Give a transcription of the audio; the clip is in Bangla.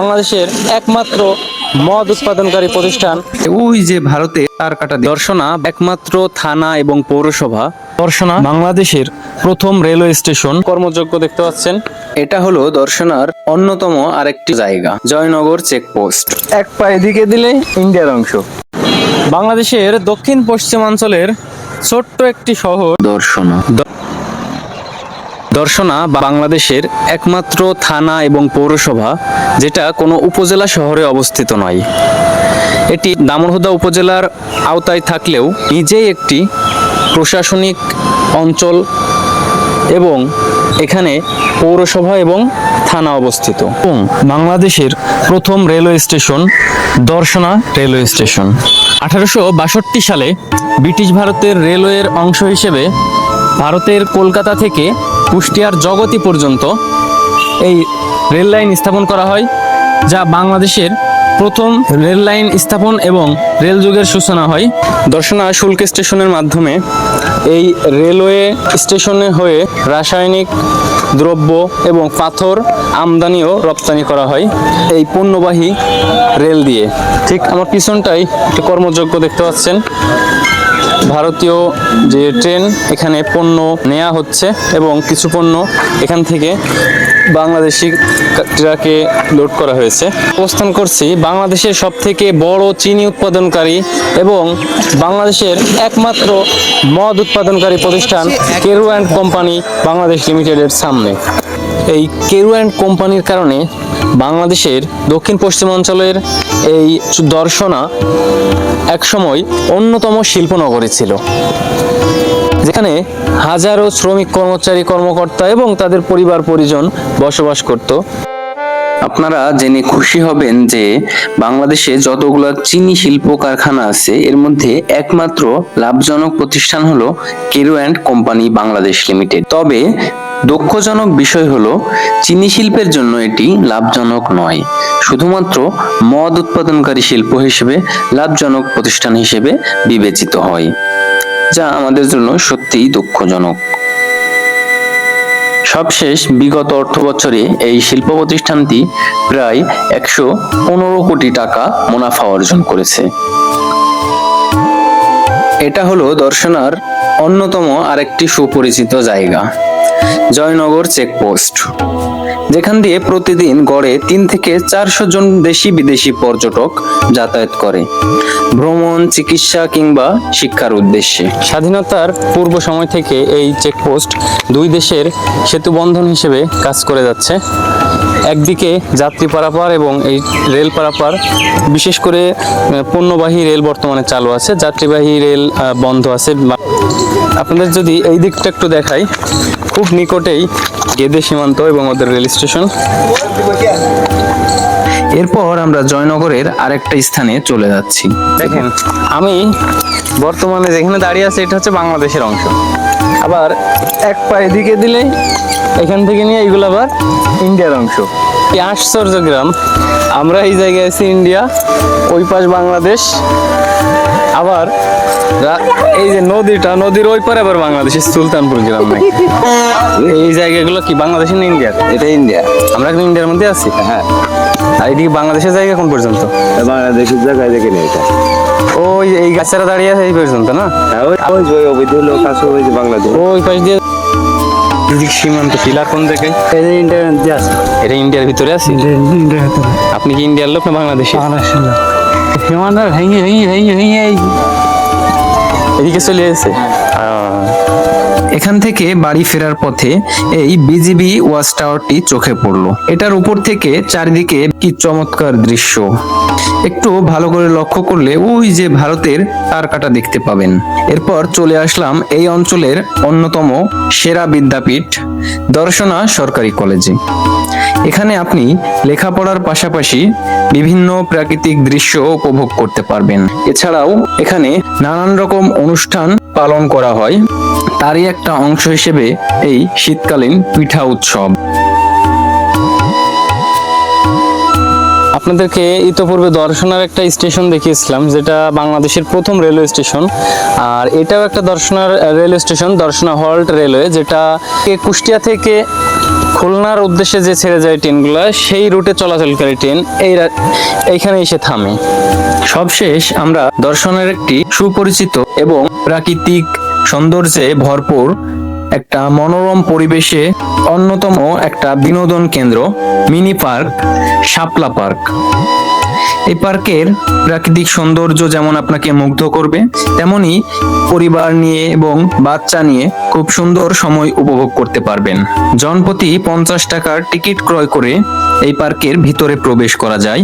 বাংলাদেশের একমাত্র মদ উৎপাদনকারী প্রতিষ্ঠান। ওই যে ভারতে তার কাটা দর্শনা একমাত্র থানা এবং পৌরসভা। দর্শনা। বাংলাদেশের প্রথম রেলওয়ে স্টেশন। কর্মযোগ্য দেখতে পাচ্ছেন। এটা হলো দর্শনার অন্যতম আরেকটি জায়গা জয়নগর চেকপোস্ট। এক পা এদিকে দিলে ইন্ডিয়ার অংশ। বাংলাদেশের দক্ষিণ পশ্চিমাঞ্চলের ছোট্ট একটি শহর। দর্শনা। দর্শনা বাংলাদেশের একমাত্র থানা এবং পৌরসভা, যেটা কোনো উপজেলা শহরে অবস্থিত নয়। এটি দামোহদা উপজেলার আওতায় থাকলেও নিজেই একটি প্রশাসনিক অঞ্চল এবং এখানে পৌরসভা এবং থানা অবস্থিত। এবং বাংলাদেশের প্রথম railway station Darshana railway station. আঠারোশো বাষট্টি সালে ব্রিটিশ ভারতের রেলওয়ের অংশ হিসেবে ভারতের কলকাতা থেকে কুষ্টিয়ার জগতি পর্যন্ত এই রেল লাইন স্থাপন করা হয়, যা বাংলাদেশের প্রথম রেল লাইন স্থাপন এবং রেল যুগের সূচনা হয়। দর্শনা শুল্ক স্টেশনের মাধ্যমে এই রেলওয়ে স্টেশনে হয়ে রাসায়নিক দ্রব্য এবং পাথর আমদানিও রপ্তানি করা হয় এই পণ্যবাহী রেল দিয়ে। ঠিক আমার পিছনটাই একটি কর্মযোগ্য দেখতে পাচ্ছেন। ভারতীয় যে ট্রেন এখানে পণ্য নেওয়া হচ্ছে এবং কিছু পণ্য এখান থেকে বাংলাদেশি ট্রাকে লোড করা হয়েছে। অবস্থান করছি বাংলাদেশের সব থেকে বড় চিনি উৎপাদনকারী এবং বাংলাদেশের একমাত্র মদ উৎপাদনকারী প্রতিষ্ঠান কেরু অ্যান্ড কোম্পানি বাংলাদেশ লিমিটেডের সামনে। এই কেরু অ্যান্ড কোম্পানির কারণে বাংলাদেশের দক্ষিণ পশ্চিমাঞ্চলের এই দর্শনা একসময় অন্যতম শিল্পনগরী ছিল, যেখানে হাজারো শ্রমিক কর্মচারী, কর্মকর্তা এবং তাদের পরিবার, পরিজন বসবাস করত। আপনারা জেনে খুশি হবেন যে বাংলাদেশে যতগুলো চিনি শিল্প কারখানা আছে, এর মধ্যে একমাত্র লাভজনক প্রতিষ্ঠান হলো Carew and company Bangladesh limited. তবে দুঃখজনক বিষয় হলো, চিনি শিল্পের জন্য এটি লাভজনক নয়। শুধুমাত্র মদ উৎপাদনকারী শিল্প হিসেবে লাভজনক প্রতিষ্ঠান হিসেবে বিবেচিত হয়, যা আমাদের জন্য সত্যিই দুঃখজনক। সবশেষ, বিগত অর্থ বছরে এই শিল্প প্রতিষ্ঠানটি প্রায় একশো পনেরো কোটি টাকা মুনাফা অর্জন করেছে। এটা হলো দর্শনার অন্যতম আরেকটি সুপরিচিত জায়গা। জয়নগর চেকপোস্ট, যেখান দিয়ে প্রতিদিন গড়ে তিন থেকে চারশো জন দেশি বিদেশি পর্যটক যাতায়াত করে। ভ্রমণ, চিকিৎসা কিংবা শিক্ষার উদ্দেশ্যে। স্বাধীনতার পূর্ব সময় থেকে এই চেকপোস্ট দুই দেশের সেতু বন্ধন হিসেবে কাজ করে যাচ্ছে। একদিকে যাত্রী পারাপার এবং এই রেল পারাপার, বিশেষ করে পণ্যবাহী রেল বর্তমানে চালু আছে, যাত্রীবাহী রেল বন্ধ আছে। আপনাদের যদি এই দিকটা একটু দেখাই খুব নিকটেই গেদে সীমান্ত এবং ওদের রেল স্টেশন। এরপর আমরা জয়নগরের আরেকটা স্থানে চলে যাচ্ছি। দেখেন, আমি বর্তমানে যেখানে দাঁড়িয়ে আছি, এটা হচ্ছে বাংলাদেশের অংশ। আবার এক পা এদিকে দিলে এখান থেকে নিয়ে এগুলো আবার ইন্ডিয়ার অংশ। আশ্চর্য গ্রাম আমরা এই জায়গায় আছি ইন্ডিয়া ওই পাশ বাংলাদেশ। আবার এই যে নদীটা নদীর ওই পারে আবার বাংলাদেশের সুলতানপুর গ্রাম নাকি? এই জায়গাগুলো কি বাংলাদেশ না ইন্ডিয়ার? এটা ইন্ডিয়া। আমরা এখন ইন্ডিয়ার মধ্যে আছি। হ্যাঁ। আর এদিকে বাংলাদেশের জায়গা কোন পর্যন্ত? বাংলাদেশের জায়গায় দেখে নেই এটা। ওই এই গাছেরা দাঁড়িয়ে আছে এই পর্যন্ত না? হ্যাঁ ওই ওই অবৈধ লোক আছে ওই বাংলাদেশ। ওই পাশ দিয়ে এদিক সীমান্ত পিলার কোন থেকে এটা ইন্ডিয়ার মধ্যে আছে। এটা ইন্ডিয়ার ভিতরে আছে? ইন্ডিয়ার ভিতরে। আপনি কি ইন্ডিয়ার লোক না বাংলাদেশি? বাংলাদেশের। লোক সীমান্ত ভেঙে ভেঙে ভেঙে ভেঙে এদিকে চলে এসেছে। এখান থেকে বাড়ি ফেরার পথে এই বিজিবি ওয়াচ টাওয়ারটি চোখে পড়ল। এটার উপর থেকে চারিদিকে কি চমৎকার দৃশ্য। একটু ভালো করে লক্ষ্য করলে ওই যে ভারতের তার কাটা দেখতে পাবেন। এরপর চলে আসলাম এই অঞ্চলের অন্যতম সেরা বিদ্যাপীঠ, দর্শনা সরকারি কলেজে। এখানে আপনি লেখাপড়ার পাশাপাশি বিভিন্ন প্রাকৃতিক দৃশ্য উপভোগ করতে পারবেন। এছাড়াও এখানে নানান রকম অনুষ্ঠান পালন করা হয়। তারই একটা অংশ হিসেবে এই শীতকালীন পিঠা উৎসব। আপনাদেরকে ইতোপূর্বে দর্শনার একটা স্টেশন দেখিয়েছিলাম, যেটা বাংলাদেশের প্রথম রেলওয়ে স্টেশন। আর এটাও একটা দর্শনার railway station, Darshana halt railway, যেটা কুষ্টিয়া থেকে খুলনার উদ্দেশ্যে যে ছেড়ে যায় ট্রেনগুলো, সেই রুটে চলাচলকারী ট্রেন, এই এইখানে এসে থামে। সবশেষ আমরা দর্শনের একটি সুপরিচিত এবং প্রাকৃতিক সৌন্দর্যে ভরপুর একটা মনোরম পরিবেশে অন্যতম একটা বিনোদন কেন্দ্র, মিনি পার্ক, শাপলা পার্ক। এই পার্কের প্রাকৃতিক সৌন্দর্য যেমন আপনাকে মুগ্ধ করবে তেমনি পরিবার নিয়ে এবং বাচ্চা নিয়ে খুব সুন্দর সময় উপভোগ করতে পারবেন। জনপ্রতি পঞ্চাশ টাকার টিকিট ক্রয় করে এই পার্কের ভিতরে প্রবেশ করা যায়।